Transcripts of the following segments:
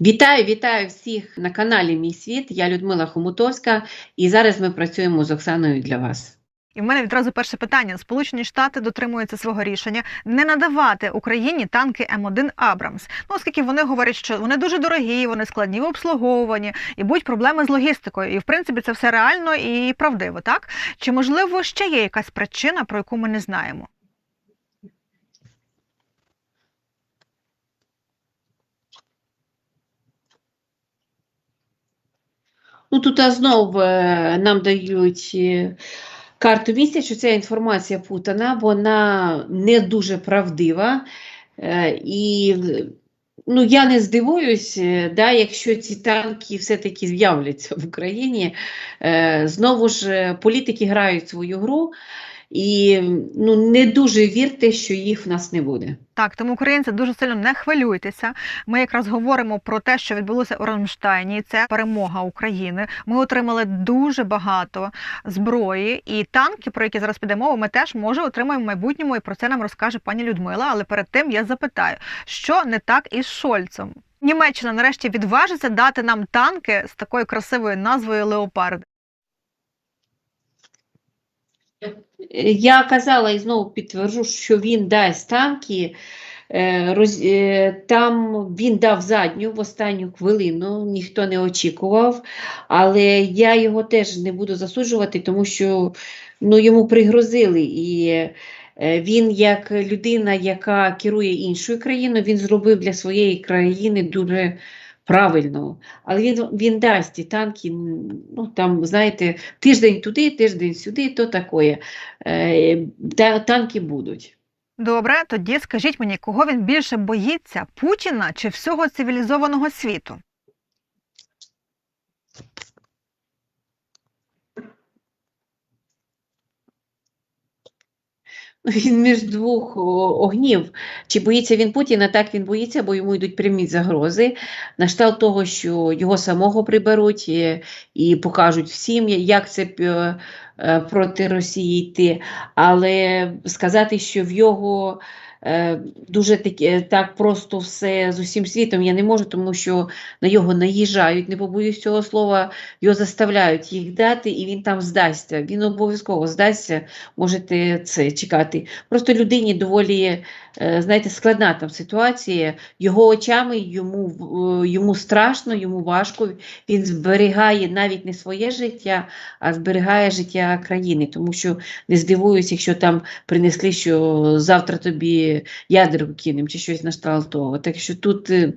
Вітаю, вітаю всіх на каналі Мій світ. Я Людмила Хомутовська, і зараз ми працюємо з Оксаною для вас. І в мене відразу перше питання: Сполучені Штати дотримуються свого рішення не надавати Україні танки М1 Абрамс. Ну оскільки вони говорять, що вони дуже дорогі, вони складні в обслуговуванні і будуть проблеми з логістикою. І в принципі це все реально і правдиво, так чи можливо ще є якась причина, про яку ми не знаємо? Ну тут знов е, нам дають е, карту місця, що ця інформація путана, вона не дуже правдива. Е, І ну, я не здивуюсь, да, якщо ці танки все-таки з'являться в Україні. Знову ж політики грають свою гру, і ну, не дуже вірте, що їх в нас не буде. Так, тому українці дуже сильно не хвилюйтеся. Ми якраз говоримо про те, що відбулося у Рамштайні. Це перемога України. Ми отримали дуже багато зброї і танки, про які зараз піде мова, ми теж може отримаємо в майбутньому, і про це нам розкаже пані Людмила. Але перед тим я запитаю, що не так із Шольцем. Німеччина нарешті відважиться дати нам танки з такою красивою назвою Леопард. Я казала і знову підтверджу, що він дасть танки. е, е, Там він дав задню в останню хвилину, ніхто не очікував, але я його теж не буду засуджувати, тому що ну, йому пригрозили. І е, він, як людина, яка керує іншою країною, він зробив для своєї країни дуже правильно. Але він, він дасть ті танки, ну там, знаєте, тиждень туди, тиждень сюди, то таке. Е, та- танки будуть. Добре, тоді скажіть мені, кого він більше боїться Путіна чи всього цивілізованого світу? Він між двох огнів. Чи боїться він Путіна? Так він боїться, бо йому йдуть прямі загрози. На штал того, що його самого приберуть і, і покажуть всім, як це е, е, проти Росії йти. Але сказати, що в його е, дуже таке, так просто все з усім світом я не можу, тому що на його наїжджають, не побоюсь цього слова, його заставляють їх дати, і він там здасться. Він обов'язково здасться можете це чекати. Просто людині доволі, е, знаєте, складна там ситуація. Його очами йому, е, йому страшно, йому важко. Він зберігає навіть не своє життя, а зберігає життя країни. Тому що не здивуюсь, якщо там принесли, що завтра тобі ядерку кинемо чи щось на кшталт того. Так що тут е,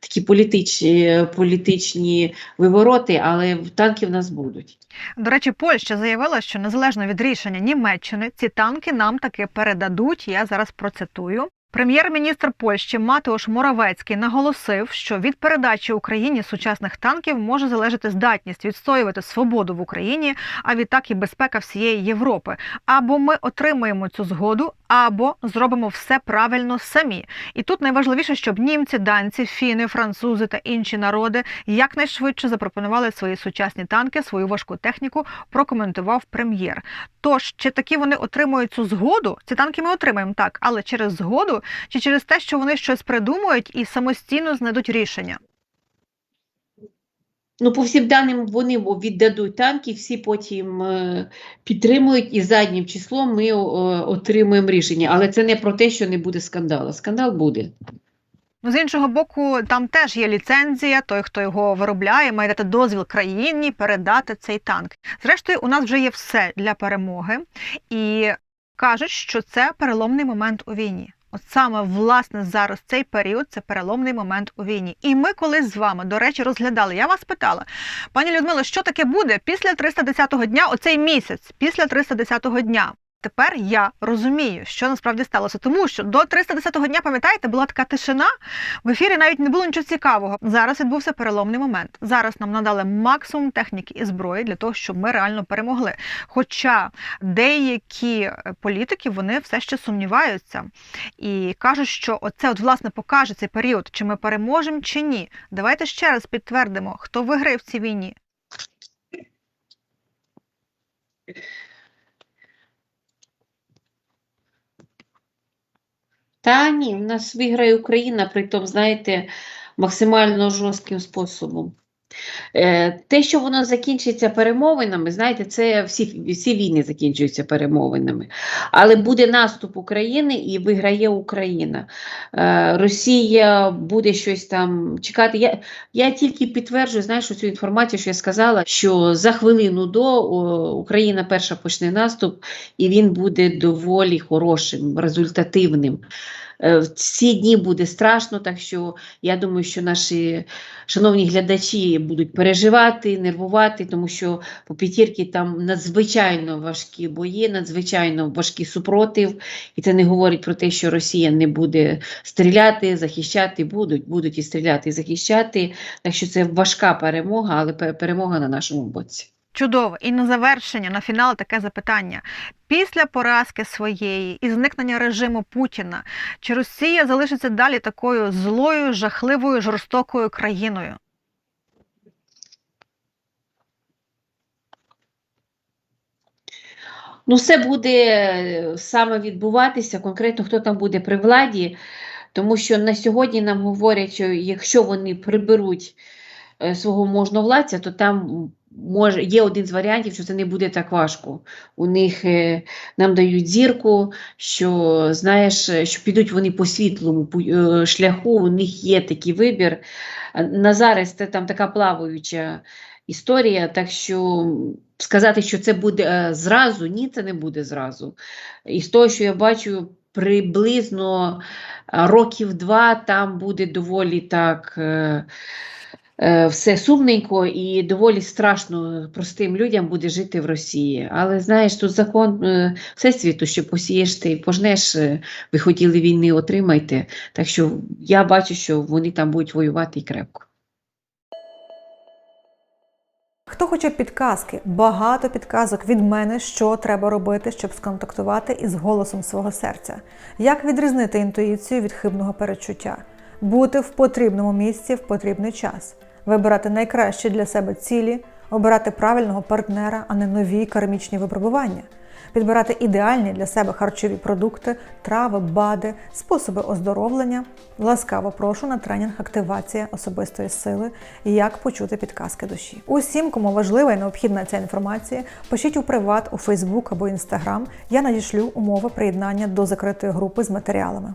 такі політичні, політичні вивороти, але танки в нас будуть. До речі, Польща заявила, що незалежно від рішення Німеччини ці танки нам таки передадуть. Я зараз процитую. Прем'єр-міністр Польщі Матеуш Моравецький наголосив, що від передачі Україні сучасних танків може залежати здатність відстоювати свободу в Україні, а відтак і безпека всієї Європи. Або ми отримаємо цю згоду, або зробимо все правильно самі. І тут найважливіше, щоб німці, данці, фіни, французи та інші народи якнайшвидше запропонували свої сучасні танки, свою важку техніку, прокоментував прем'єр. Тож, чи таки вони отримують цю згоду? Ці танки ми отримаємо так, але через згоду чи через те, що вони щось придумують і самостійно знайдуть рішення? Ну, по всім даним, вони віддадуть танки, всі потім е, підтримують, і заднім числом ми отримуємо рішення. Але це не про те, що не буде скандалу. Скандал буде. Ну, з іншого боку, там теж є ліцензія, той, хто його виробляє, має дати дозвіл країні передати цей танк. Зрештою, у нас вже є все для перемоги, і кажуть, що це переломний момент у війні. От саме власне зараз цей період це переломний момент у війні. І ми колись з вами, до речі, розглядали. Я вас питала, пані Людмила, що таке буде після 310-го дня, оцей місяць, після 310-го дня. Тепер я розумію, що насправді сталося, тому що до 310-го дня, пам'ятаєте, була така тишина. В ефірі навіть не було нічого цікавого. Зараз відбувся переломний момент. Зараз нам надали максимум техніки і зброї для того, щоб ми реально перемогли. Хоча деякі е, політики вони все ще сумніваються і кажуть, що оце от власне покаже цей період, чи ми переможемо, чи ні. Давайте ще раз підтвердимо, хто виграє в цій війні. Та ні, в нас виграє Україна, притом, знаєте, максимально жорстким способом. Е, Те, що воно закінчиться перемовинами, знаєте, це всі, всі війни закінчуються перемовинами. Але буде наступ України і виграє Україна. Е, Росія буде щось там чекати. Я, я тільки підтверджую, знаєш, цю інформацію, що я сказала, що за хвилину до Україна перша почне наступ, і він буде доволі хорошим, результативним. Е, В ці дні буде страшно, так що я думаю, що наші шановні глядачі будуть переживати, нервувати, тому що по п'ятірки там надзвичайно важкі бої, надзвичайно важкий супротив. І це не говорить про те, що Росія не буде стріляти, захищати, будуть, будуть і стріляти, і захищати. Так що це важка перемога, але перемога на нашому боці. Чудово. І на завершення, на фінал таке запитання. Після поразки своєї і зникнення режиму Путіна, чи Росія залишиться далі такою злою, жахливою, жорстокою країною? Ну, все буде е, саме відбуватися, конкретно хто там буде при владі, тому що на сьогодні нам говорять, що якщо вони приберуть е, свого можновладця, то там може, є один з варіантів, що це не буде так важко. У них е, нам дають зірку, що знаєш, е, що підуть вони по світлому е, шляху, у них є такий вибір. На зараз це там така плаваюча історія, так що сказати, що це буде зразу, ні, це не буде зразу. І з того, що я бачу, приблизно років два там буде доволі так. Е, Все сумненько і доволі страшно простим людям буде жити в Росії. Але знаєш, тут закон е, всесвіту, що посієш ти, пожнеш, е, ви хотіли війни, отримайте. Так що я бачу, що вони там будуть воювати і крепко. Хто хоче підказки, багато підказок від мене, що треба робити, щоб сконтактувати із голосом свого серця. Як відрізнити інтуїцію від хибного перечуття, бути в потрібному місці в потрібний час, вибирати найкращі для себе цілі, обирати правильного партнера, а не нові кармічні випробування, підбирати ідеальні для себе харчові продукти, трави, бади, способи оздоровлення. Ласкаво прошу на тренінг активація особистої сили як почути підказки душі. Усім, кому важлива і необхідна ця інформація, пишіть у приват у Фейсбук або Інстаграм. Я надішлю умови приєднання до закритої групи з матеріалами.